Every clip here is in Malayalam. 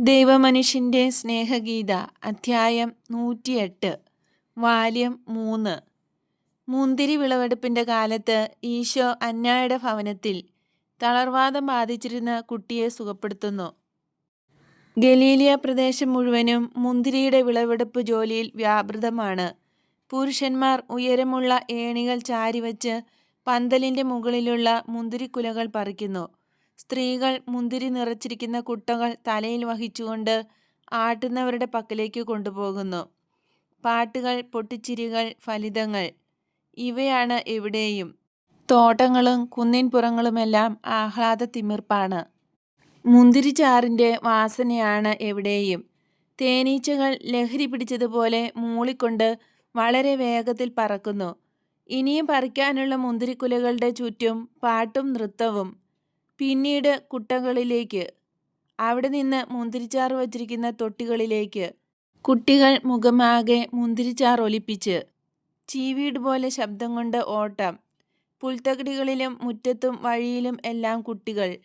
ദൈവമനുഷ്യന്റെ സ്നേഹഗീത അധ്യായം നൂറ്റിയെട്ട് വാല്യം മൂന്ന്. മുന്തിരി വിളവെടുപ്പിന്റെ കാലത്ത് ഈശോ അന്നായുടെ ഭവനത്തിൽ തളർവാദം ബാധിച്ചിരുന്ന കുട്ടിയെ സുഖപ്പെടുത്തുന്നു. ഗലീലിയ പ്രദേശം മുഴുവനും മുന്തിരിയുടെ വിളവെടുപ്പ് ജോലിയിൽ വ്യാപൃതമാണ്. പുരുഷന്മാർ ഉയരമുള്ള ഏണികൾ ചാരിവച്ച് പന്തലിന്റെ മുകളിലുള്ള മുന്തിരിക്കുലകൾ പറിക്കുന്നു. സ്ത്രീകൾ മുന്തിരി നിറച്ചിരിക്കുന്ന കുട്ടകൾ തലയിൽ വഹിച്ചുകൊണ്ട് ആട്ടുന്നവരുടെ പക്കലേക്ക് കൊണ്ടുപോകുന്നു. പാട്ടുകൾ പൊട്ടിച്ചിരികൾ ഫലിതങ്ങൾ ഇവയാണ് എവിടെയും. തോട്ടങ്ങളും കുന്നിൻപുറങ്ങളുമെല്ലാം ആഹ്ലാദ തിമിർപ്പാണ് മുന്തിരിച്ചാറിന്റെ വാസനയാണ് എവിടെയും. തേനീച്ചകൾ ലഹരി പിടിച്ചതുപോലെ മൂളിക്കൊണ്ട് വളരെ വേഗത്തിൽ പറക്കുന്നു. ഇനിയും പറിക്കാനുള്ള മുന്തിരിക്കുലകളുടെ ചുറ്റും പാട്ടും നൃത്തവും. പിന്നീട് കുട്ടകളിലേക്ക് അവിടെ നിന്ന് മുന്തിരിച്ചാറ് വച്ചിരിക്കുന്ന തൊട്ടികളിലേക്ക് കുട്ടികൾ മുഖമാകെ മുന്തിരിച്ചാർ ഒലിപ്പിച്ച് ചീവീട് പോലെ ശബ്ദം കൊണ്ട് ഓട്ടം. പുൽത്തകിടികളിലും മുറ്റത്തും വഴിയിലും എല്ലാം കുട്ടികൾ.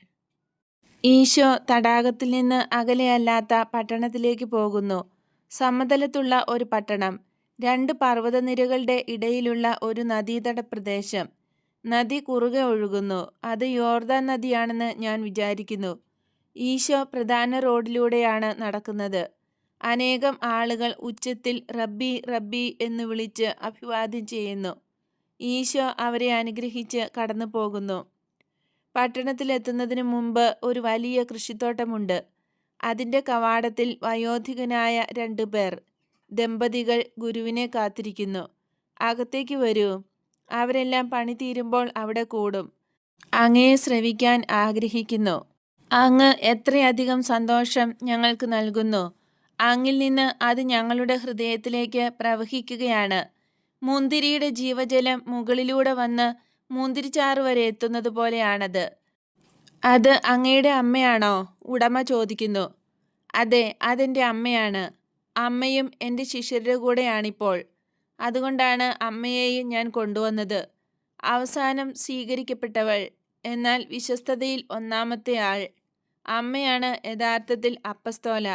ഈശോ തടാകത്തിൽ നിന്ന് അകലെയല്ലാത്ത പട്ടണത്തിലേക്ക് പോകുന്നു. സമതലത്തുള്ള ഒരു പട്ടണം. രണ്ട് പർവതനിരകളുടെ ഇടയിലുള്ള ഒരു നദീതട പ്രദേശം നദി കുറുകെ ഒഴുകുന്നു. അത് യോർദാൻ നദിയാണെന്ന് ഞാൻ വിചാരിക്കുന്നു. ഈശോ പ്രധാന റോഡിലൂടെയാണ് നടക്കുന്നത്. അനേകം ആളുകൾ ഉച്ചത്തിൽ റബ്ബി റബ്ബി എന്ന് വിളിച്ച് അഭിവാദ്യം ചെയ്യുന്നു. ഈശോ അവരെ അനുഗ്രഹിച്ച് കടന്നു പോകുന്നു പട്ടണത്തിലെത്തുന്നതിന് മുമ്പ് ഒരു വലിയ കൃഷിത്തോട്ടമുണ്ട്. അതിന്റെ കവാടത്തിൽ വയോധികനായ രണ്ടു പേർ. ദമ്പതികൾ ഗുരുവിനെ കാത്തിരിക്കുന്നു. അകത്തേക്ക് വരൂ. അവരെല്ലാം പണി തീരുമ്പോൾ അവിടെ കൂടും. അങ്ങയെ ശ്രവിക്കാൻ ആഗ്രഹിക്കുന്നു. അങ്ങ് എത്രയധികം സന്തോഷം ഞങ്ങൾക്ക് നൽകുന്നു. അങ്ങിൽ നിന്ന് അത് ഞങ്ങളുടെ ഹൃദയത്തിലേക്ക് പ്രവഹിക്കുകയാണ്. മുന്തിരിയുടെ ജീവജലം മുകളിലൂടെ വന്ന് മുന്തിരിച്ചാറ് വരെ എത്തുന്നത് പോലെയാണത്. അത് അങ്ങയുടെ അമ്മയാണോ? ഉടമ ചോദിക്കുന്നു. അതെ അതെന്റെ അമ്മയാണ്. അമ്മയും എന്റെ ശിഷ്യരുടെ കൂടെയാണിപ്പോൾ. അതുകൊണ്ടാണ് അമ്മയെയും ഞാൻ കൊണ്ടുവന്നത്. അവസാനം സ്വീകരിക്കപ്പെട്ടവൾ എന്നാൽ വിശ്വസ്തതയിൽ ഒന്നാമത്തെ ആൾ. അമ്മയാണ് യഥാർത്ഥത്തിൽ അപ്പസ്തോല.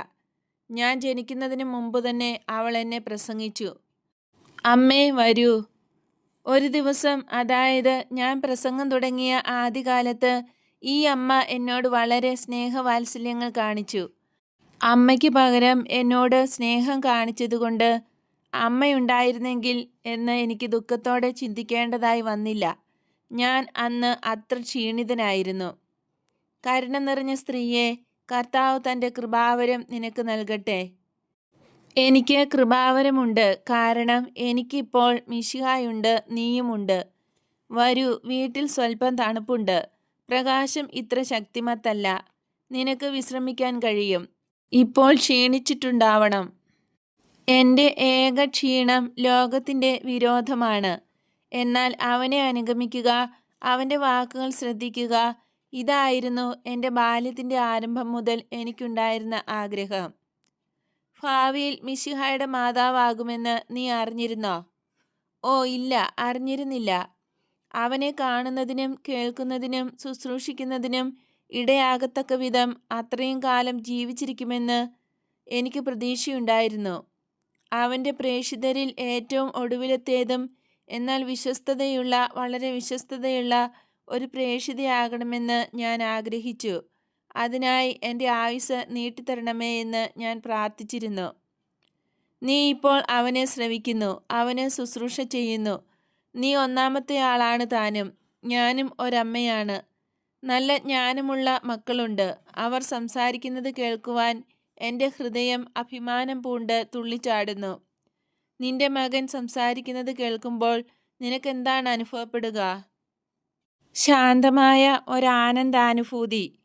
ഞാൻ ജനിക്കുന്നതിന് മുമ്പ് തന്നെ അവൾ എന്നെ പ്രസംഗിച്ചു. അമ്മേ വരൂ. ഒരു ദിവസം അതായത് ഞാൻ പ്രസംഗം തുടങ്ങിയ ആദ്യകാലത്ത് ഈ അമ്മ എന്നോട് വളരെ സ്നേഹവാത്സല്യങ്ങൾ കാണിച്ചു. അമ്മയ്ക്ക് പകരം എന്നോട് സ്നേഹം കാണിച്ചതുകൊണ്ട് അമ്മയുണ്ടായിരുന്നെങ്കിൽ എന്ന് എനിക്ക് ദുഃഖത്തോടെ ചിന്തിക്കേണ്ടതായി വന്നില്ല. ഞാൻ അന്ന് അത്ര ക്ഷീണിതനായിരുന്നു. കരുണ നിറഞ്ഞ സ്ത്രീയെ കർത്താവ് തന്റെ കൃപാവരം നിനക്ക് നൽകട്ടെ. എനിക്ക് കൃപാവരമുണ്ട്. കാരണം എനിക്കിപ്പോൾ മിശിഹായുണ്ട് നീയുമുണ്ട്. വരൂ വീട്ടിൽ സ്വല്പം തണുപ്പുണ്ട്. പ്രകാശം ഇത്ര ശക്തിമത്തല്ല. നിനക്ക് വിശ്രമിക്കാൻ കഴിയും. ഇപ്പോൾ ക്ഷീണിച്ചിട്ടുണ്ടാവണം. എന്റെ ഏക ക്ഷീണം ലോകത്തിന്റെ വിരോധമാണ്. എന്നാൽ അവനെ അനുഗമിക്കുക അവന്റെ വാക്കുകൾ ശ്രദ്ധിക്കുക ഇതായിരുന്നു എന്റെ ബാല്യത്തിന്റെ ആരംഭം മുതൽ എനിക്കുണ്ടായിരുന്ന ആഗ്രഹം. ഭാവിയിൽ മിശിഹായുടെ മാതാവാകുമെന്ന് നീ അറിഞ്ഞിരുന്നോ? ഓ ഇല്ല അറിഞ്ഞിരുന്നില്ല. അവനെ കാണുന്നതിനും കേൾക്കുന്നതിനും ശുശ്രൂഷിക്കുന്നതിനും ഇടയാകത്തക്ക വിധം അത്രയും കാലം ജീവിച്ചിരിക്കുമെന്ന് എനിക്ക് പ്രതീക്ഷയുണ്ടായിരുന്നു. അവന്റെ പ്രേഷിതരിൽ ഏറ്റവും ഒടുവിലത്തേതും എന്നാൽ വിശ്വസ്തതയുള്ള വളരെ വിശ്വസ്തതയുള്ള ഒരു പ്രേഷിതയാകണമെന്ന് ഞാൻ ആഗ്രഹിച്ചു. അതിനായി എന്റെ ആയുസ് നീട്ടിത്തരണമേ എന്ന് ഞാൻ പ്രാർത്ഥിച്ചിരുന്നു. നീ ഇപ്പോൾ അവനെ ശ്രവിക്കുന്നു അവനെ ശുശ്രൂഷ ചെയ്യുന്നു. നീ ഒന്നാമത്തെ ആളാണ് താനും ഞാനും ഒരമ്മയാണ്. നല്ല ജ്ഞാനമുള്ള മക്കളുണ്ട്. അവർ സംസാരിക്കുന്നത് കേൾക്കുവാൻ എന്റെ ഹൃദയം അഭിമാനം പൂണ്ട് തുള്ളിച്ചാടുന്നു. നിന്റെ മകൻ സംസാരിക്കുന്നത് കേൾക്കുമ്പോൾ നിനക്കെന്താണ് അനുഭവപ്പെടുക? ശാന്തമായ ഒരാനന്ദാനുഭൂതി.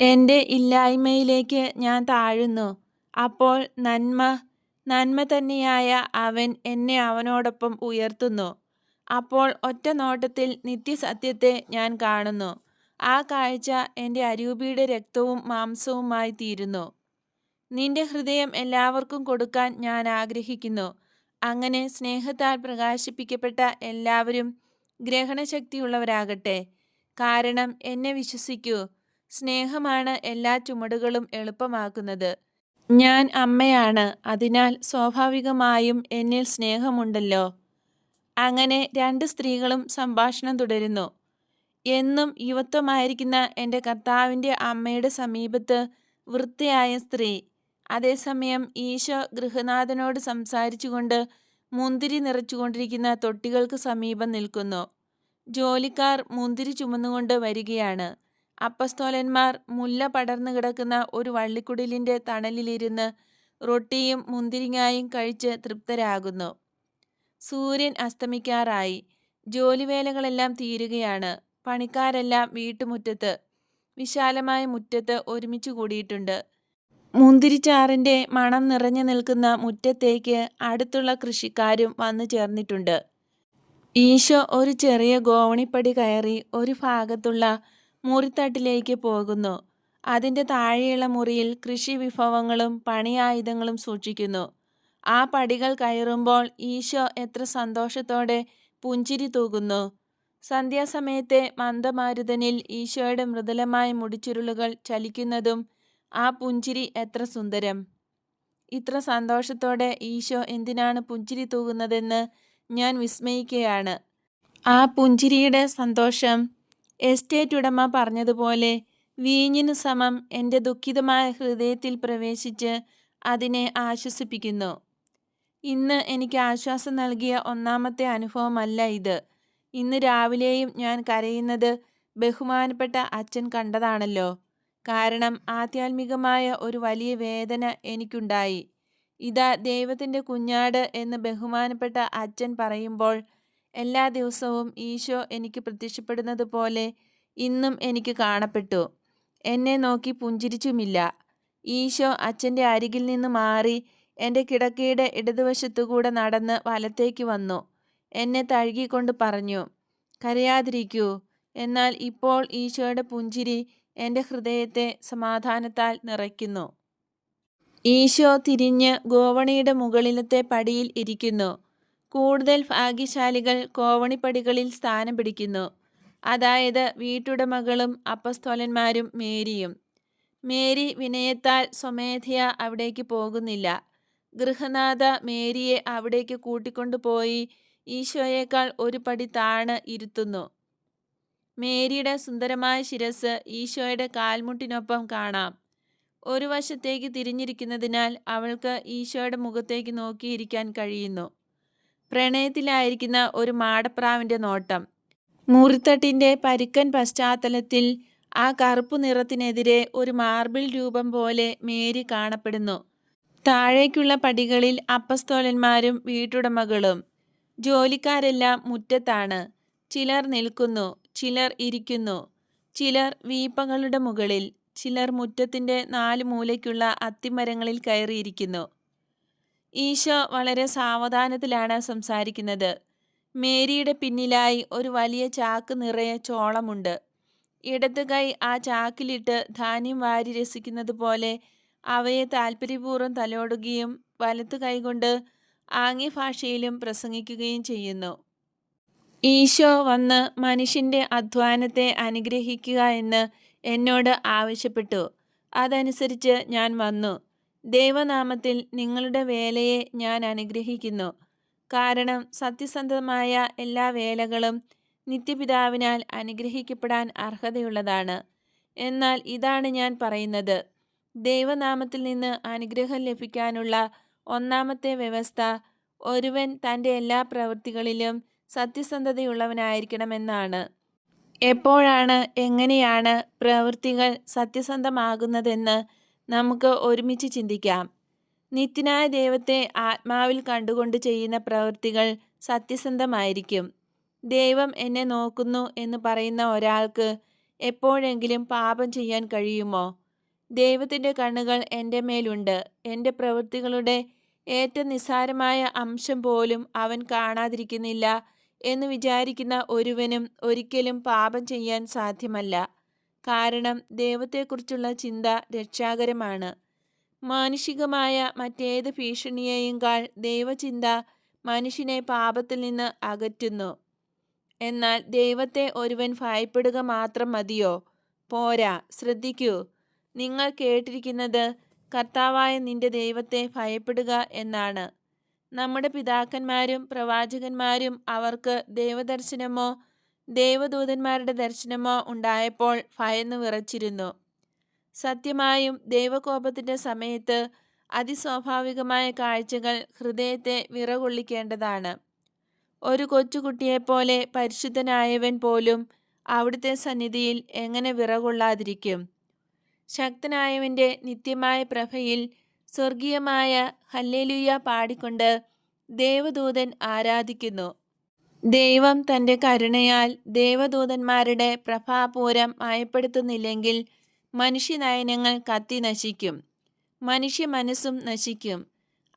എന്റെ ഇല്ലായ്മയിലേക്ക് ഞാൻ താഴുന്നു. അപ്പോൾ നന്മ നന്മ തന്നെയായ അവൻ എന്നെ അവനോടൊപ്പം ഉയർത്തുന്നു. അപ്പോൾ ഒറ്റ നോട്ടത്തിൽ നിത്യസത്യത്തെ ഞാൻ കാണുന്നു. ആ കാഴ്ച എന്റെ അരൂപിയുടെ രക്തവും മാംസവുമായി തീരുന്നു. നിന്റെ ഹൃദയം എല്ലാവർക്കും കൊടുക്കാൻ ഞാൻ ആഗ്രഹിക്കുന്നു. അങ്ങനെ സ്നേഹത്താൽ പ്രകാശിപ്പിക്കപ്പെട്ട എല്ലാവരും ഗ്രഹണശക്തിയുള്ളവരാകട്ടെ. കാരണം എന്നെ വിശ്വസിക്കൂ. സ്നേഹമാണ് എല്ലാ ചുമടുകളും എളുപ്പമാക്കുന്നത്. ഞാൻ അമ്മയാണ്. അതിനാൽ സ്വാഭാവികമായും എന്നിൽ സ്നേഹമുണ്ടല്ലോ. അങ്ങനെ രണ്ട് സ്ത്രീകളും സംഭാഷണം തുടരുന്നു. എന്നും യുവത്വമായിരിക്കുന്ന എന്റെ കർത്താവിന്റെ അമ്മയുടെ സമീപത്ത് വൃത്തിയായ സ്ത്രീ. അതേസമയം ഈശോ ഗൃഹനാഥനോട് സംസാരിച്ചുകൊണ്ട് മുന്തിരി നിറച്ചുകൊണ്ടിരിക്കുന്ന തൊട്ടികൾക്ക് സമീപം നിൽക്കുന്നു. ജോലിക്കാർ മുന്തിരി ചുമന്നുകൊണ്ട് വരികയാണ്. അപ്പസ്തോലന്മാർ മുല്ല പടർന്നു കിടക്കുന്ന ഒരു വള്ളിക്കുടിലിന്റെ തണലിലിരുന്ന് റൊട്ടിയും മുന്തിരിങ്ങായും കഴിച്ച് തൃപ്തരാകുന്നു. സൂര്യൻ അസ്തമിക്കാറായി. ജോലിവേലകളെല്ലാം തീരുകയാണ്. പണിക്കാരെല്ലാം വീട്ടുമുറ്റത്ത് വിശാലമായ മുറ്റത്ത് ഒരുമിച്ച് കൂടിയിട്ടുണ്ട്. മുന്തിരിച്ചാറിന്റെ മണം നിറഞ്ഞു നിൽക്കുന്ന മുറ്റത്തേക്ക് അടുത്തുള്ള കൃഷിക്കാരും വന്നു ചേർന്നിട്ടുണ്ട്. ഈശോ ഒരു ചെറിയ ഗോവണിപ്പടി കയറി ഒരു ഭാഗത്തുള്ള മുറിത്തട്ടിലേക്ക് പോകുന്നു. അതിന്റെ താഴെയുള്ള മുറിയിൽ കൃഷി വിഭവങ്ങളും പണിയായുധങ്ങളും സൂക്ഷിക്കുന്നു. ആ പടികൾ കയറുമ്പോൾ ഈശോ എത്ര സന്തോഷത്തോടെ പുഞ്ചിരി തൂകുന്നു. സന്ധ്യാസമയത്തെ മന്ദമാരുതനിൽ ഈശോയുടെ മൃദുലമായ മുടിച്ചുരുളുകൾ ചലിക്കുന്നതും ആ പുഞ്ചിരി എത്ര സുന്ദരം. ഇത്ര സന്തോഷത്തോടെ ഈശോ എന്തിനാണ് പുഞ്ചിരി തൂകുന്നതെന്ന് ഞാൻ വിസ്മയിക്കുകയാണ്. ആ പുഞ്ചിരിയുടെ സന്തോഷം എസ്റ്റേറ്റ് ഉടമ പറഞ്ഞതുപോലെ വീഞ്ഞിനു സമം എന്റെ ദുഃഖിതമായ ഹൃദയത്തിൽ പ്രവേശിച്ച് അതിനെ ആശ്വസിപ്പിക്കുന്നു. ഇന്ന് എനിക്ക് ആശ്വാസം നൽകിയ ഒന്നാമത്തെ അനുഭവമല്ല ഇത്. ഇന്ന് രാവിലെയും ഞാൻ കരയുന്നത് ബഹുമാനപ്പെട്ട അച്ഛൻ കണ്ടതാണല്ലോ. കാരണം ആധ്യാത്മികമായ ഒരു വലിയ വേദന എനിക്കുണ്ടായി. ഇതാ ദൈവത്തിന്റെ കുഞ്ഞാട് എന്ന് ബഹുമാനപ്പെട്ട അച്ഛൻ പറയുമ്പോൾ എല്ലാ ദിവസവും ഈശോ എനിക്ക് പ്രത്യക്ഷപ്പെടുന്നത് പോലെ ഇന്നും എനിക്ക് കാണപ്പെട്ടു. എന്നെ നോക്കി പുഞ്ചിരിച്ചുമില്ല. ഈശോ അച്ഛന്റെ അരികിൽ നിന്ന് മാറി എന്റെ കിടക്കയുടെ ഇടതുവശത്തുകൂടെ നടന്ന് വലത്തേക്ക് വന്നു. എന്നെ തഴുകിക്കൊണ്ട് പറഞ്ഞു കരയാതിരിക്കൂ. എന്നാൽ ഇപ്പോൾ ഈശോയുടെ പുഞ്ചിരി എന്റെ ഹൃദയത്തെ സമാധാനത്താൽ നിറയ്ക്കുന്നു. ഈശോ തിരിഞ്ഞ് ഗോവണിയുടെ മുകളിലത്തെ പടിയിൽ ഇരിക്കുന്നു. കൂടുതൽ ഭാഗ്യശാലികൾ കോവണിപ്പടികളിൽ സ്ഥാനം പിടിക്കുന്നു. അതായത് വീട്ടുടമകളും അപ്പസ്തോലന്മാരും മേരിയും. മേരി വിനയത്താൽ സ്വമേധയ അവിടേക്ക് പോകുന്നില്ല. ഗൃഹനാഥ മേരിയെ അവിടേക്ക് കൂട്ടിക്കൊണ്ടുപോയി ഈശോയേക്കാൾ ഒരു പടി താണ് ഇരുത്തുന്നു. മേരിയുടെ സുന്ദരമായ ശിരസ് ഈശോയുടെ കാൽമുട്ടിനൊപ്പം കാണാം. ഒരു വശത്തേക്ക് തിരിഞ്ഞിരിക്കുന്നതിനാൽ അവൾക്ക് ഈശോയുടെ മുഖത്തേക്ക് നോക്കിയിരിക്കാൻ കഴിയുന്നു. പ്രണയത്തിലായിരിക്കുന്ന ഒരു മാടപ്രാവിന്റെ നോട്ടം. മുറിത്തട്ടിന്റെ പരുക്കൻ പശ്ചാത്തലത്തിൽ ആ കറുപ്പു നിറത്തിനെതിരെ ഒരു മാർബിൾ രൂപം പോലെ മേരി കാണപ്പെടുന്നു. താഴേക്കുള്ള പടികളിൽ അപ്പസ്തോലന്മാരും വീട്ടുടമകളും. ജോലിക്കാരെല്ലാം മുറ്റത്താണ്. ചിലർ നിൽക്കുന്നു ചിലർ ഇരിക്കുന്നു. ചിലർ വീപ്പകളുടെ മുകളിൽ ചിലർ മുറ്റത്തിന്റെ നാല് മൂലയ്ക്കുള്ള അത്തിമരങ്ങളിൽ കയറിയിരിക്കുന്നു. ഈശോ വളരെ സാവധാനത്തിലാണ് സംസാരിക്കുന്നത്. മേരിയുടെ പിന്നിലായി ഒരു വലിയ ചാക്ക് നിറയെ ചോളമുണ്ട്. ഇടത് കൈ ആ ചാക്കിലിട്ട് ധാന്യം വാരി രസിക്കുന്നത് പോലെ അവയെ താല്പര്യപൂർവം തലോടുകയും വലത്തു കൈകൊണ്ട് ആംഗ്യഭാഷയിലും പ്രസംഗിക്കുകയും ചെയ്യുന്നു. ഈശോ വന്ന് മനുഷ്യന്റെ അധ്വാനത്തെ അനുഗ്രഹിക്കുക എന്ന് എന്നോട് ആവശ്യപ്പെട്ടു. അതനുസരിച്ച് ഞാൻ വന്നു. ദൈവനാമത്തിൽ നിങ്ങളുടെ വേലയെ ഞാൻ അനുഗ്രഹിക്കുന്നു. കാരണം സത്യസന്ധമായ എല്ലാ വേലകളും നിത്യപിതാവിനാൽ അനുഗ്രഹിക്കപ്പെടാൻ അർഹതയുള്ളതാണ്. എന്നാൽ ഇതാണ് ഞാൻ പറയുന്നത്. ദൈവനാമത്തിൽ നിന്ന് അനുഗ്രഹം ലഭിക്കാനുള്ള ഒന്നാമത്തെ വ്യവസ്ഥ ഒരുവൻ തന്റെ എല്ലാ പ്രവൃത്തികളിലും സത്യസന്ധതയുള്ളവനായിരിക്കണമെന്നാണ്. എപ്പോഴാണ് എങ്ങനെയാണ് പ്രവൃത്തികൾ സത്യസന്ധമാകുന്നതെന്ന് നമുക്ക് ഒരുമിച്ച് ചിന്തിക്കാം. നിത്യനായ ദൈവത്തെ ആത്മാവിൽ കണ്ടുകൊണ്ട് ചെയ്യുന്ന പ്രവൃത്തികൾ സത്യസന്ധമായിരിക്കും. ദൈവം എന്നെ നോക്കുന്നു എന്ന് പറയുന്ന ഒരാൾക്ക് എപ്പോഴെങ്കിലും പാപം ചെയ്യാൻ കഴിയുമോ? ദൈവത്തിന്റെ കണ്ണുകൾ എന്റെ മേലുണ്ട്. എന്റെ പ്രവൃത്തികളുടെ ഏറ്റവും നിസ്സാരമായ അംശം പോലും അവൻ കാണാതിരിക്കുന്നില്ല. എന്ന് വിചാരിക്കുന്ന ഒരുവനും ഒരിക്കലും പാപം ചെയ്യാൻ സാധ്യമല്ല. കാരണം ദൈവത്തെക്കുറിച്ചുള്ള ചിന്ത രക്ഷാകരമാണ്. മാനുഷികമായ മറ്റേത് ഭീഷണിയെയുംകാൾ ദൈവചിന്ത മനുഷ്യനെ പാപത്തിൽ നിന്ന് അകറ്റുന്നു. എന്നാൽ ദൈവത്തെ ഒരുവൻ ഭയപ്പെടുക മാത്രം മതിയോ? പോരാ ശ്രദ്ധിക്കൂ. നിങ്ങൾ കേട്ടിരിക്കുന്നത് കർത്താവായ നിന്റെ ദൈവത്തെ ഭയപ്പെടുക എന്നാണ്. നമ്മുടെ പിതാക്കന്മാരും പ്രവാചകന്മാരും അവർക്ക് ദൈവദർശനമോ ദൈവദൂതന്മാരുടെ ദർശനമോ ഉണ്ടായപ്പോൾ ഭയന്നു വിറച്ചിരുന്നു. സത്യമായും ദൈവകോപത്തിന്റെ സമയത്ത് അതിസ്വാഭാവികമായ കാഴ്ചകൾ ഹൃദയത്തെ വിറകൊള്ളിക്കേണ്ടതാണ്. ഒരു കൊച്ചുകുട്ടിയെപ്പോലെ പരിശുദ്ധനായവൻ പോലും അവിടുത്തെ സന്നിധിയിൽ എങ്ങനെ വിറകൊള്ളാതിരിക്കും? ശക്തനായവന്റെ നിത്യമായ പ്രഭയിൽ സ്വർഗീയമായ ഹല്ലേലുയ പാടിക്കൊണ്ട് ദേവദൂതൻ ആരാധിക്കുന്നു. ദൈവം തന്റെ കരുണയാൽ ദേവദൂതന്മാരുടെ പ്രഭാപൂരം മയപ്പെടുത്തുന്നില്ലെങ്കിൽ മനുഷ്യനയനങ്ങൾ കത്തി നശിക്കും. മനുഷ്യ മനസ്സും നശിക്കും.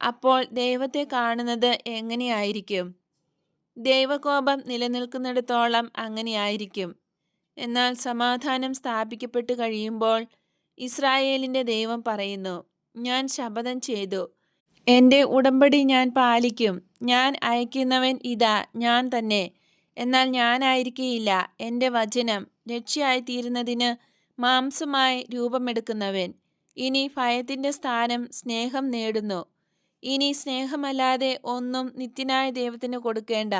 അപ്പോൾ ദൈവത്തെ കാണുന്നത് എങ്ങനെയായിരിക്കും? ദൈവകോപം നിലനിൽക്കുന്നിടത്തോളം അങ്ങനെയായിരിക്കും. എന്നാൽ സമാധാനം സ്ഥാപിക്കപ്പെട്ടു കഴിയുമ്പോൾ ഇസ്രായേലിന്റെ ദൈവം പറയുന്നു ഞാൻ ശപഥം ചെയ്തു. എന്റെ ഉടമ്പടി ഞാൻ പാലിക്കും. ഞാൻ അയക്കുന്നവൻ ഇതാ ഞാൻ തന്നെ. എന്നാൽ ഞാനായിരിക്കേയില്ല എന്റെ വചനം രക്ഷയായിത്തീരുന്നതിന് മാംസമായി രൂപമെടുക്കുന്നവൻ. ഇനി ഭയത്തിന്റെ സ്ഥാനം സ്നേഹം നേടുന്നു. ഇനി സ്നേഹമല്ലാതെ ഒന്നും നിത്യനായ ദൈവത്തിന് കൊടുക്കേണ്ട.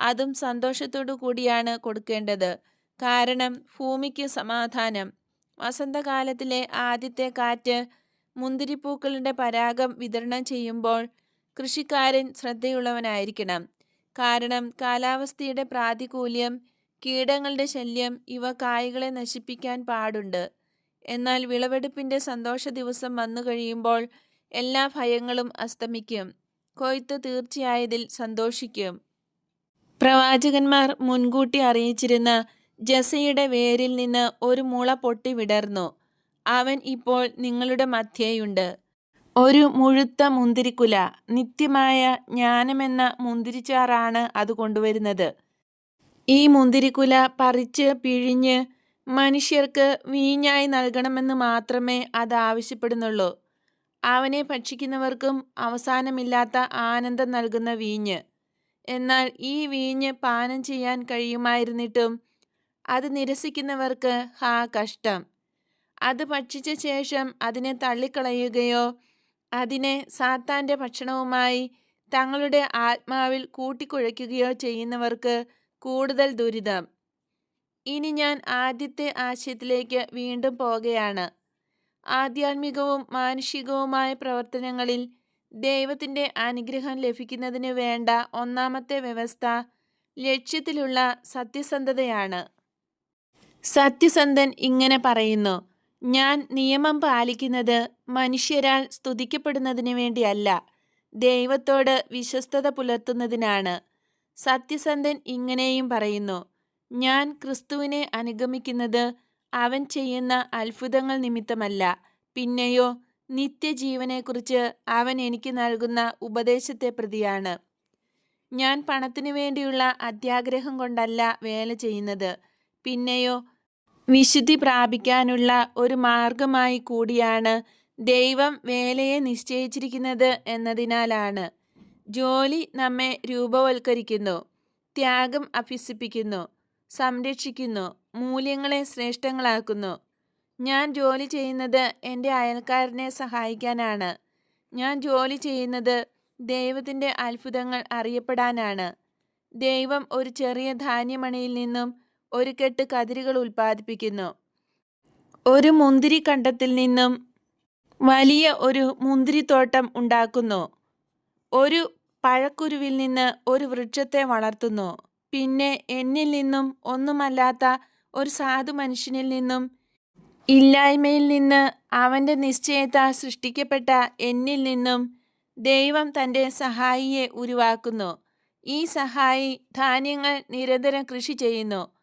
അതും സന്തോഷത്തോടു കൂടിയാണ് കൊടുക്കേണ്ടത്. കാരണം ഭൂമിക്ക് സമാധാനം. വസന്തകാലത്തിലെ ആദ്യത്തെ കാറ്റ് മുന്തിരിപ്പൂക്കളുടെ പരാഗം വിതരണം ചെയ്യുമ്പോൾ കൃഷിക്കാരൻ ശ്രദ്ധയുള്ളവനായിരിക്കണം. കാരണം കാലാവസ്ഥയുടെ പ്രാതികൂല്യം കീടങ്ങളുടെ ശല്യം ഇവ കായ്കളെ നശിപ്പിക്കാൻ പാടുണ്ട്. എന്നാൽ വിളവെടുപ്പിന്റെ സന്തോഷ ദിവസം വന്നു കഴിയുമ്പോൾ എല്ലാ ഭയങ്ങളും അസ്തമിക്കും. കൊയ്ത്ത് തീർച്ചയായതിൽ സന്തോഷിക്കും. പ്രവാചകന്മാർ മുൻകൂട്ടി അറിയിച്ചിരുന്ന ജസയുടെ വേരിൽ നിന്ന് ഒരു മുള പൊട്ടി വിടർന്നു. അവൻ ഇപ്പോൾ നിങ്ങളുടെ മധ്യേയുണ്ട്. ഒരു മുഴുത്ത മുന്തിരിക്കുല നിത്യമായ ജ്ഞാനമെന്ന മുന്തിരിച്ചാറാണ് അത് കൊണ്ടുവരുന്നത്. ഈ മുന്തിരിക്കുല പറിച്ച് പിഴിഞ്ഞ് മനുഷ്യർക്ക് വീഞ്ഞായി നൽകണമെന്ന് മാത്രമേ അത് ആവശ്യപ്പെടുന്നുള്ളൂ. അവനെ ഭക്ഷിക്കുന്നവർക്കും അവസാനമില്ലാത്ത ആനന്ദം നൽകുന്ന വീഞ്ഞ്. എന്നാൽ ഈ വീഞ്ഞ് പാനം ചെയ്യാൻ കഴിയുമായിരുന്നിട്ടും അത് നിരസിക്കുന്നവർക്ക് ഹാ കഷ്ടം. അത് ഭക്ഷിച്ച ശേഷം അതിനെ തള്ളിക്കളയുകയോ അതിനെ സാത്താന്റെ ഭക്ഷണവുമായി തങ്ങളുടെ ആത്മാവിൽ കൂട്ടിക്കുഴയ്ക്കുകയോ ചെയ്യുന്നവർക്ക് കൂടുതൽ ദുരിതം. ഇനി ഞാൻ ആദ്യത്തെ ആശയത്തിലേക്ക് വീണ്ടും പോകുകയാണ് ആധ്യാത്മികവും മാനുഷികവുമായ പ്രവർത്തനങ്ങളിൽ ദൈവത്തിന്റെ അനുഗ്രഹം ലഭിക്കുന്നതിന് വേണ്ട ഒന്നാമത്തെ വ്യവസ്ഥ ലക്ഷ്യത്തിലുള്ള സത്യസന്ധതയാണ്. സത്യസന്ധൻ ഇങ്ങനെ പറയുന്നു ഞാൻ നിയമം പാലിക്കുന്നത് മനുഷ്യരാൽ സ്തുതിക്കപ്പെടുന്നതിന് വേണ്ടിയല്ല ദൈവത്തോട് വിശ്വസ്തത പുലർത്തുന്നതിനാണ്. സത്യസന്ധൻ ഇങ്ങനെയും പറയുന്നു ഞാൻ ക്രിസ്തുവിനെ അനുഗമിക്കുന്നത് അവൻ ചെയ്യുന്ന അത്ഭുതങ്ങൾ നിമിത്തമല്ല പിന്നെയോ നിത്യജീവനെക്കുറിച്ച് അവൻ എനിക്ക് നൽകുന്ന ഉപദേശത്തെ പ്രതിയാണ്. ഞാൻ പണത്തിനു വേണ്ടിയുള്ള അത്യാഗ്രഹം കൊണ്ടല്ല വേല ചെയ്യുന്നത് പിന്നെയോ വിശുദ്ധി പ്രാപിക്കാനുള്ള ഒരു മാർഗമായി കൂടിയാണ് ദൈവം വേലയെ നിശ്ചയിച്ചിരിക്കുന്നത് എന്നതിനാലാണ്. ജോലി നമ്മെ രൂപവൽക്കരിക്കുന്നു ത്യാഗം അഭ്യസിപ്പിക്കുന്നു സംരക്ഷിക്കുന്നു മൂല്യങ്ങളെ ശ്രേഷ്ഠങ്ങളാക്കുന്നു. ഞാൻ ജോലി ചെയ്യുന്നത് എന്റെ അയൽക്കാരനെ സഹായിക്കാനാണ്. ഞാൻ ജോലി ചെയ്യുന്നത് ദൈവത്തിന്റെ അത്ഭുതങ്ങൾ അറിയപ്പെടാനാണ്. ദൈവം ഒരു ചെറിയ ധാന്യമണിയിൽ നിന്നും ഒരു കെട്ട് കതിരുകൾ ഉൽപ്പാദിപ്പിക്കുന്നു. ഒരു മുന്തിരി കണ്ടത്തിൽ നിന്നും വലിയ ഒരു മുന്തിരിത്തോട്ടം ഉണ്ടാക്കുന്നു. ഒരു പഴക്കുരുവിൽ നിന്ന് ഒരു വൃക്ഷത്തെ വളർത്തുന്നു. പിന്നെ എന്നിൽ നിന്നും ഒന്നുമല്ലാത്ത ഒരു സാധു മനുഷ്യനിൽ നിന്നും ഇല്ലായ്മയിൽ നിന്ന് അവന്റെ നിശ്ചയത്താൽ സൃഷ്ടിക്കപ്പെട്ട എന്നിൽ നിന്നും ദൈവം തന്റെ സഹായിയെ ഉരുവാക്കുന്നു. ഈ സഹായി ധാന്യങ്ങൾ നിരന്തരം കൃഷി ചെയ്യുന്നു.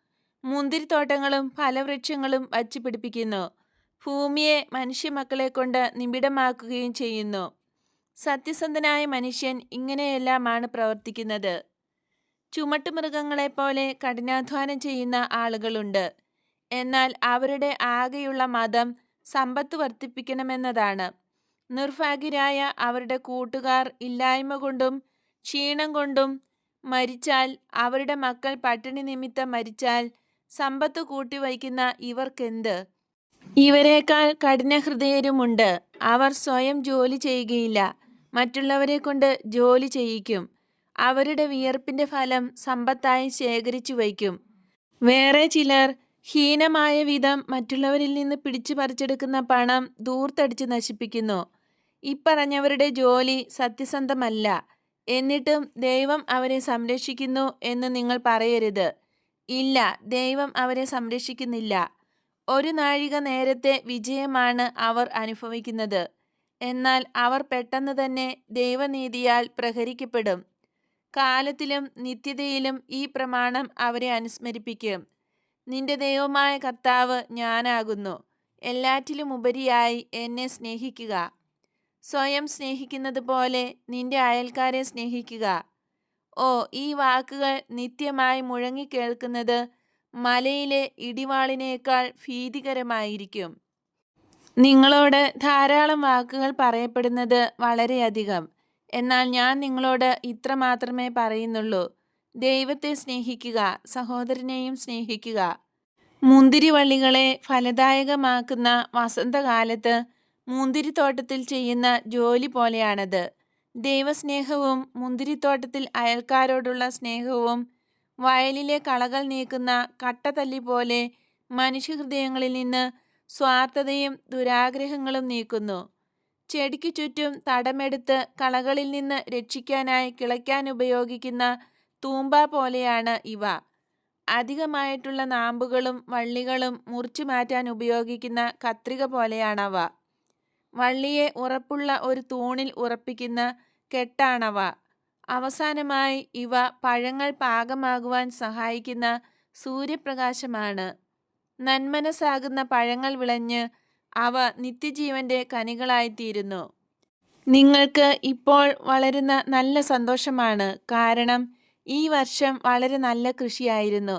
മുന്തിരിത്തോട്ടങ്ങളും ഫലവൃക്ഷങ്ങളും വച്ചു പിടിപ്പിക്കുന്നു. ഭൂമിയെ മനുഷ്യമക്കളെ കൊണ്ട് നിബിഡമാക്കുകയും ചെയ്യുന്നു. സത്യസന്ധനായ മനുഷ്യൻ ഇങ്ങനെയെല്ലാമാണ് പ്രവർത്തിക്കുന്നത്. ചുമട്ടുമൃഗങ്ങളെപ്പോലെ കഠിനാധ്വാനം ചെയ്യുന്ന ആളുകളുണ്ട്. എന്നാൽ അവരുടെ ആകെയുള്ള മതം സമ്പത്ത് വർദ്ധിപ്പിക്കണമെന്നതാണ്. നിർഭാഗ്യരായ അവരുടെ കൂട്ടുകാർ ഇല്ലായ്മ കൊണ്ടും ക്ഷീണം കൊണ്ടും മരിച്ചാൽ അവരുടെ മക്കൾ പട്ടിണി നിമിത്തം മരിച്ചാൽ സമ്പത്ത് കൂട്ടിവയ്ക്കുന്ന ഇവർക്കെന്ത്? ഇവരെക്കാൾ കഠിനഹൃദയരുമുണ്ട്. അവർ സ്വയം ജോലി ചെയ്യുകയില്ല. മറ്റുള്ളവരെ കൊണ്ട് ജോലി ചെയ്യിക്കും. അവരുടെ വിയർപ്പിന്റെ ഫലം സമ്പത്തായി ശേഖരിച്ചു വയ്ക്കും. വേറെ ചിലർ ഹീനമായ വിധം മറ്റുള്ളവരിൽ നിന്ന് പിടിച്ചു പറിച്ചെടുക്കുന്ന പണം ദൂർത്തടിച്ച് നശിപ്പിക്കുന്നു. ഇപ്പറഞ്ഞവരുടെ ജോലി സത്യസന്ധമല്ല. എന്നിട്ടും ദൈവം അവരെ സംരക്ഷിക്കുന്നു എന്ന് നിങ്ങൾ പറയരുത്. ഇല്ല ദൈവം അവരെ സംരക്ഷിക്കുന്നില്ല. ഒരു നാഴിക നേരത്തെ വിജയമാണ് അവർ അനുഭവിക്കുന്നത്. എന്നാൽ അവർ പെട്ടെന്ന് തന്നെ ദൈവനീതിയാൽ പ്രഹരിക്കപ്പെടും. കാലത്തിലും നിത്യതയിലും ഈ പ്രമാണം അവരെ അനുസ്മരിപ്പിക്കും. നിന്റെ ദൈവമായ കർത്താവ് ഞാനാകുന്നു. എല്ലാറ്റിലും ഉപരിയായി എന്നെ സ്നേഹിക്കുക. സ്വയം സ്നേഹിക്കുന്നത് പോലെ നിന്റെ അയൽക്കാരെ സ്നേഹിക്കുക. ഓ ഈ വാക്കുകൾ നിത്യമായി മുഴങ്ങിക്കേൾക്കുന്നത് മലയിലെ ഇടിവാളിനേക്കാൾ ഭീതികരമായിരിക്കും. നിങ്ങളോട് ധാരാളം വാക്കുകൾ പറയപ്പെടുന്നത് വളരെയധികം. എന്നാൽ ഞാൻ നിങ്ങളോട് ഇത്ര മാത്രമേ പറയുന്നുള്ളൂ. ദൈവത്തെ സ്നേഹിക്കുക സഹോദരനെയും സ്നേഹിക്കുക. മുന്തിരിവള്ളികളെ ഫലദായകമാക്കുന്ന വസന്തകാലത്ത് മുന്തിരിത്തോട്ടത്തിൽ ചെയ്യുന്ന ജോലി പോലെയാണത്. ദൈവസ്നേഹവും മുന്തിരിത്തോട്ടത്തിൽ അയൽക്കാരോടുള്ള സ്നേഹവും വയലിലെ കളകൾ നീക്കുന്ന കട്ടതല്ലി പോലെ മനുഷ്യഹൃദയങ്ങളിൽ നിന്ന് സ്വാർത്ഥതയും ദുരാഗ്രഹങ്ങളും നീക്കുന്നു. ചെടിക്ക് ചുറ്റും തടമെടുത്ത് കളകളിൽ നിന്ന് രക്ഷിക്കാനായി കിളയ്ക്കാൻ ഉപയോഗിക്കുന്ന തൂമ്പ പോലെയാണ് ഇവ. അധികമായിട്ടുള്ള നാമ്പുകളും വള്ളികളും മുറിച്ചു മാറ്റാൻ ഉപയോഗിക്കുന്ന കത്രിക പോലെയാണവ. വള്ളിയെ ഉറപ്പുള്ള ഒരു തൂണിൽ ഉറപ്പിക്കുന്ന കെട്ടാണവ. അവസാനമായി ഇവ പഴങ്ങൾ പാകമാകുവാൻ സഹായിക്കുന്ന സൂര്യപ്രകാശമാണ്. നന്മനസ്സാകുന്ന പഴങ്ങൾ വിളഞ്ഞ് അവ നിത്യജീവന്റെ കനികളായിത്തീരുന്നു. നിങ്ങൾക്ക് ഇപ്പോൾ വളരുന്ന നല്ല സന്തോഷമാണ്. കാരണം ഈ വർഷം വളരെ നല്ല കൃഷിയായിരുന്നു.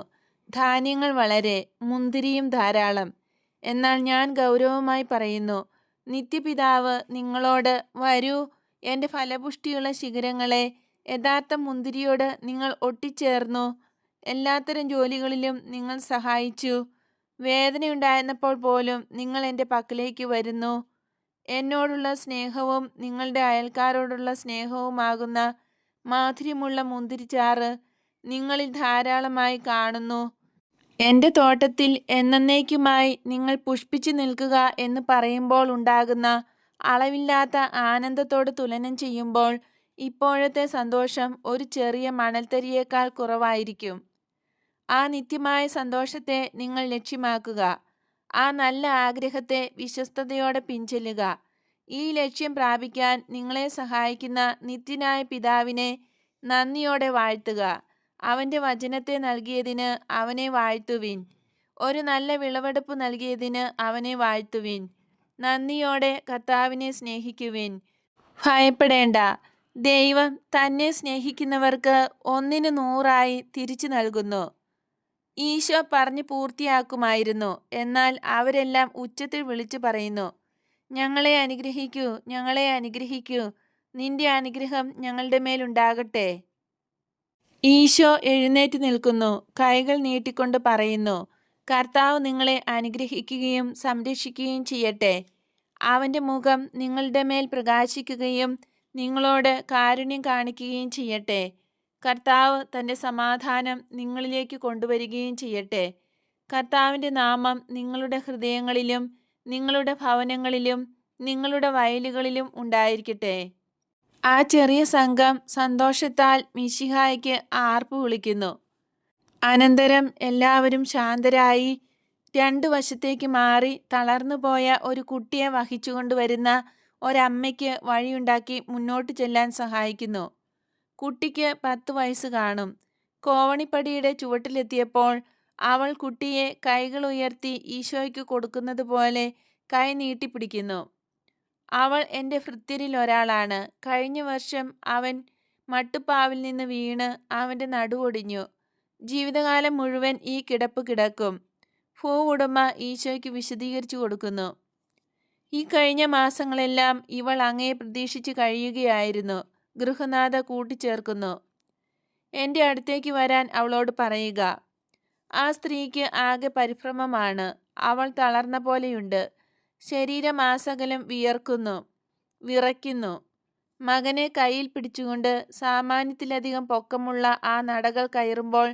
ധാന്യങ്ങൾ വളരെ മുന്തിരിയും ധാരാളം. എന്നാൽ ഞാൻ ഗൗരവമായി പറയുന്നു നിത്യപിതാവ് നിങ്ങളോട് വരൂ. എന്റെ ഫലപുഷ്ടിയുള്ള ശിഖരങ്ങളെ യഥാർത്ഥ മുന്തിരിയോട് നിങ്ങൾ ഒട്ടിച്ചേർന്നു. എല്ലാത്തരം ജോലികളിലും നിങ്ങൾ സഹായിച്ചു. വേദനയുണ്ടായിരുന്നപ്പോൾ പോലും നിങ്ങൾ എന്റെ പക്കലേക്ക് വരുന്നു. എന്നോടുള്ള സ്നേഹവും നിങ്ങളുടെ അയൽക്കാരോടുള്ള സ്നേഹവുമാകുന്ന മാധുര്യമുള്ള മുന്തിരിച്ചാറ് നിങ്ങളിൽ ധാരാളമായി കാണുന്നു. എന്റെ തോട്ടത്തിൽ എന്നേക്കുമായി നിങ്ങൾ പുഷ്പിച്ചു നിൽക്കുക എന്ന് പറയുമ്പോൾ ഉണ്ടാകുന്ന അളവില്ലാത്ത ആനന്ദത്തോട് തുലനം ചെയ്യുമ്പോൾ ഇപ്പോഴത്തെ സന്തോഷം ഒരു ചെറിയ മണൽത്തരിയേക്കാൾ കുറവായിരിക്കും. ആ നിത്യമായ സന്തോഷത്തെ നിങ്ങൾ ലക്ഷ്യമാക്കുക. ആ നല്ല ആഗ്രഹത്തെ വിശ്വസ്തയോടെ പിൻചെല്ലുക. ഈ ലക്ഷ്യം പ്രാപിക്കാൻ നിങ്ങളെ സഹായിക്കുന്ന നിത്യനായ പിതാവിനെ നന്ദിയോടെ വാഴ്ത്തുക. അവന്റെ വചനത്തെ നൽകിയതിന് അവനെ വാഴ്ത്തുവിൻ. ഒരു നല്ല വിളവെടുപ്പ് നൽകിയതിന് അവനെ വാഴ്ത്തുവിൻ. നന്ദിയോടെ കർത്താവിനെ സ്നേഹിക്കുവിൻ. ഭയപ്പെടേണ്ട. ദൈവം തന്നെ സ്നേഹിക്കുന്നവർക്ക് ഒന്നിന് നൂറായി തിരിച്ചു നൽകുന്നു. ഈശോ പറഞ്ഞു പൂർത്തിയാക്കുമായിരുന്നു. എന്നാൽ അവരെല്ലാം ഉച്ചത്തിൽ വിളിച്ചു പറയുന്നു. ഞങ്ങളെ അനുഗ്രഹിക്കൂ ഞങ്ങളെ അനുഗ്രഹിക്കൂ. നിന്റെ അനുഗ്രഹം ഞങ്ങളുടെ മേലുണ്ടാകട്ടെ ഈശോ എഴുന്നേറ്റ് നിൽക്കുന്നു കൈകൾ നീട്ടിക്കൊണ്ട് പറയുന്നു കർത്താവ് നിങ്ങളെ അനുഗ്രഹിക്കുകയും സംരക്ഷിക്കുകയും ചെയ്യട്ടെ. അവന്റെ മുഖം നിങ്ങളുടെ മേൽ പ്രകാശിക്കുകയും നിങ്ങളോട് കാരുണ്യം കാണിക്കുകയും ചെയ്യട്ടെ. കർത്താവ് തന്റെ സമാധാനം നിങ്ങളിലേക്ക് കൊണ്ടുവരികയും ചെയ്യട്ടെ. കർത്താവിന്റെ നാമം നിങ്ങളുടെ ഹൃദയങ്ങളിലും നിങ്ങളുടെ ഭവനങ്ങളിലും നിങ്ങളുടെ വയലുകളിലും ഉണ്ടായിരിക്കട്ടെ. ആ ചെറിയ സംഘം സന്തോഷത്താൽ മിശിഹായ്ക്ക് ആർപ്പ് വിളിക്കുന്നു. അനന്തരം എല്ലാവരും ശാന്തരായി രണ്ടു വശത്തേക്ക് മാറി തളർന്നു പോയ ഒരു കുട്ടിയെ വഹിച്ചുകൊണ്ടുവരുന്ന ഒരമ്മയ്ക്ക് വഴിയുണ്ടാക്കി മുന്നോട്ട് ചെല്ലാൻ സഹായിക്കുന്നു. കുട്ടിക്ക് പത്ത് വയസ്സ് കാണും. കോവണിപ്പടിയുടെ ചുവട്ടിലെത്തിയപ്പോൾ അവൾ കുട്ടിയെ കൈകൾ ഉയർത്തി ഈശോയ്ക്ക് കൊടുക്കുന്നത് പോലെ കൈ നീട്ടിപ്പിടിക്കുന്നു. അവൾ എന്റെ ഭൃത്യരിൽ ഒരാളാണ്. കഴിഞ്ഞ വർഷം അവൻ മട്ടുപ്പാവിൽ നിന്ന് വീണ് അവന്റെ നടുവൊടിഞ്ഞു ജീവിതകാലം മുഴുവൻ ഈ കിടപ്പ് കിടക്കും. ഭൂ ഉടമ ഈശോയ്ക്ക് വിശദീകരിച്ചു കൊടുക്കുന്നു. ഈ കഴിഞ്ഞ മാസങ്ങളെല്ലാം ഇവൾ അങ്ങയെ പ്രതീക്ഷിച്ച് കഴിയുകയായിരുന്നു. ഗൃഹനാഥ കൂട്ടിച്ചേർക്കുന്നു. എന്റെ അടുത്തേക്ക് വരാൻ അവളോട് പറയുക. ആ സ്ത്രീക്ക് ആകെ പരിഭ്രമമാണ്. അവൾ തളർന്ന പോലെയുണ്ട്. ശരീരമാസകലം വിയർക്കുന്നു വിറയ്ക്കുന്നു. മകനെ കയ്യിൽ പിടിച്ചുകൊണ്ട് സാമാന്യത്തിലധികം പൊക്കമുള്ള ആ നടകൾ കയറുമ്പോൾ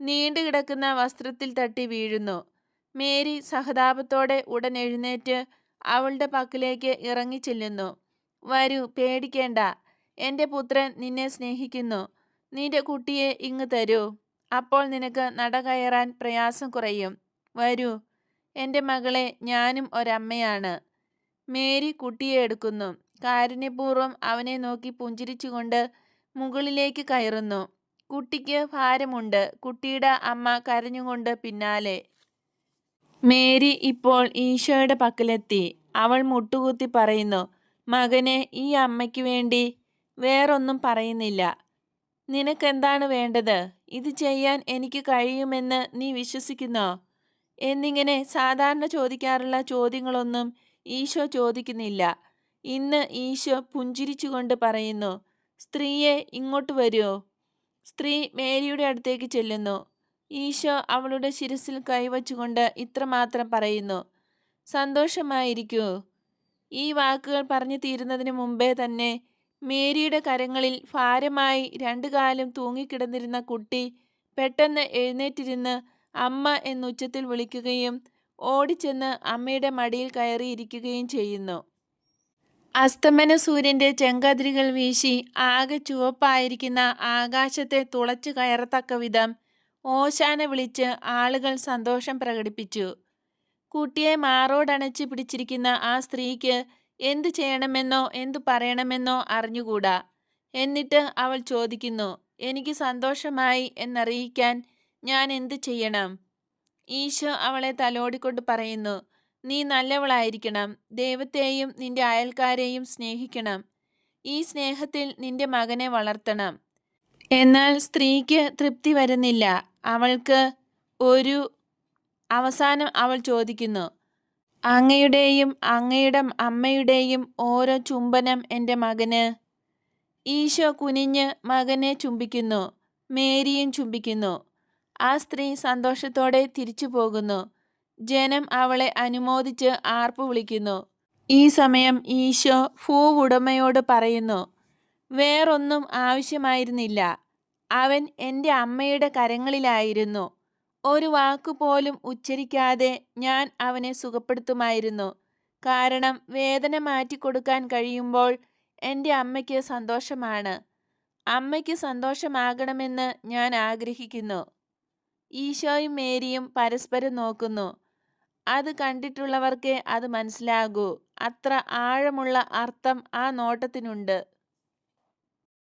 നീണ്ടുകിടക്കുന്ന വസ്ത്രത്തിൽ തട്ടി വീഴുന്നു. മേരി സഹതാപത്തോടെ ഉടൻ എഴുന്നേറ്റ് അവളുടെ പക്കലേക്ക് ഇറങ്ങിച്ചെല്ലുന്നു. വരൂ പേടിക്കേണ്ട. എന്റെ പുത്രൻ നിന്നെ സ്നേഹിക്കുന്നു. നിന്റെ കുട്ടിയെ ഇങ്ങ് തരൂ. അപ്പോൾ നിനക്ക് നട കയറാൻ പ്രയാസം കുറയും. വരൂ. എന്റെ മകളെ ഞാനും ഒരമ്മയാണ്. മേരി കുട്ടിയെ എടുക്കുന്നു. കാരുണ്യപൂർവം അവനെ നോക്കി പുഞ്ചിരിച്ചുകൊണ്ട് മുകളിലേക്ക് കയറുന്നു. കുട്ടിക്ക് ഭാരമുണ്ട്. കുട്ടിയുടെ അമ്മ കരഞ്ഞുകൊണ്ട് പിന്നാലെ. മേരി ഇപ്പോൾ ഈശോയുടെ പക്കലെത്തി. അവൾ മുട്ടുകുത്തി പറയുന്നു മകനെ ഈ അമ്മയ്ക്ക് വേണ്ടി വേറൊന്നും പറയുന്നില്ല. നിനക്കെന്താണ് വേണ്ടത്? ഇത് ചെയ്യാൻ എനിക്ക് കഴിയുമെന്ന് നീ വിശ്വസിക്കുന്നോ? എന്നിങ്ങനെ സാധാരണ ചോദിക്കാറുള്ള ചോദ്യങ്ങളൊന്നും ഈശോ ചോദിക്കുന്നില്ല. ഇന്ന് ഈശോ പുഞ്ചിരിച്ചുകൊണ്ട് പറയുന്നു സ്ത്രീയെ ഇങ്ങോട്ട് വരുമോ സ്ത്രീ മേരിയുടെ അടുത്തേക്ക് ചെല്ലുന്നു. ഈശോ അവളുടെ ശിരസിൽ കൈവച്ചുകൊണ്ട് ഇത്രമാത്രം പറയുന്നു സന്തോഷമായിരിക്കൂ. ഈ വാക്കുകൾ പറഞ്ഞു തീരുന്നതിന് മുമ്പേ തന്നെ മേരിയുടെ കരങ്ങളിൽ ഭാരമായി രണ്ടു കാലും തൂങ്ങിക്കിടന്നിരുന്ന കുട്ടി പെട്ടെന്ന് എഴുന്നേറ്റിരുന്ന് അമ്മ എന്നുച്ചത്തിൽ വിളിക്കുകയും ഓടിച്ചെന്ന് അമ്മയുടെ മടിയിൽ കയറിയിരിക്കുകയും ചെയ്യുന്നു. അസ്തമന സൂര്യന്റെ ചെങ്കതിരികൾ വീശി ആകെ ചുവപ്പായിരിക്കുന്ന ആകാശത്തെ തുളച്ചു കയറത്തക്ക വിധം ഓശാന വിളിച്ച് ആളുകൾ സന്തോഷം പ്രകടിപ്പിച്ചു. കുട്ടിയെ മാറോടണച്ച് പിടിച്ചിരിക്കുന്ന ആ സ്ത്രീക്ക് എന്തു ചെയ്യണമെന്നോ എന്തു പറയണമെന്നോ അറിഞ്ഞുകൂടാ. എന്നിട്ട് അവൾ ചോദിക്കുന്നു എനിക്ക് സന്തോഷമായി എന്നറിയിക്കാൻ ഞാൻ എന്തു ചെയ്യണം? ഈശോ അവളെ തലോടിക്കൊണ്ട് പറയുന്നു നീ നല്ലവളായിരിക്കണം. ദൈവത്തെയും നിന്റെ അയൽക്കാരെയും സ്നേഹിക്കണം. ഈ സ്നേഹത്തിൽ നിന്റെ മകനെ വളർത്തണം. എന്നാൽ സ്ത്രീക്ക് തൃപ്തി വരുന്നില്ല. അവൾക്ക് ഒരു അവസാനം അവൾ ചോദിക്കുന്നു അങ്ങയുടെയും അങ്ങയുടെ അമ്മയുടെയും ഓരോ ചുംബനം എന്റെ മകന്? ഈശോ കുനിഞ്ഞ് മകനെ ചുംബിക്കുന്നു മേരിയും ചുംബിക്കുന്നു. ആ സ്ത്രീ സന്തോഷത്തോടെ തിരിച്ചു പോകുന്നു. ജനം അവളെ അനുമോദിച്ച് ആർപ്പു വിളിക്കുന്നു. ഈ സമയം ഈശോ ഭൂവുടമയോട് പറയുന്നു വേറൊന്നും ആവശ്യമായിരുന്നില്ല. അവൻ എന്റെ അമ്മയുടെ കരങ്ങളിലായിരുന്നു. ഒരു വാക്കുപോലും ഉച്ചരിക്കാതെ ഞാൻ അവനെ സുഖപ്പെടുത്തുമായിരുന്നു. കാരണം വേദന മാറ്റിക്കൊടുക്കാൻ കഴിയുമ്പോൾ എന്റെ അമ്മയ്ക്ക് സന്തോഷമാണ്. അമ്മയ്ക്ക് സന്തോഷമാകണമെന്ന് ഞാൻ ആഗ്രഹിക്കുന്നു. ഈശോയും മേരിയും പരസ്പരം നോക്കുന്നു. അത് കണ്ടിട്ടുള്ളവർക്കേ അത് മനസ്സിലാകൂ. അത്ര ആഴമുള്ള അർത്ഥം ആ നോട്ടത്തിനുണ്ട്.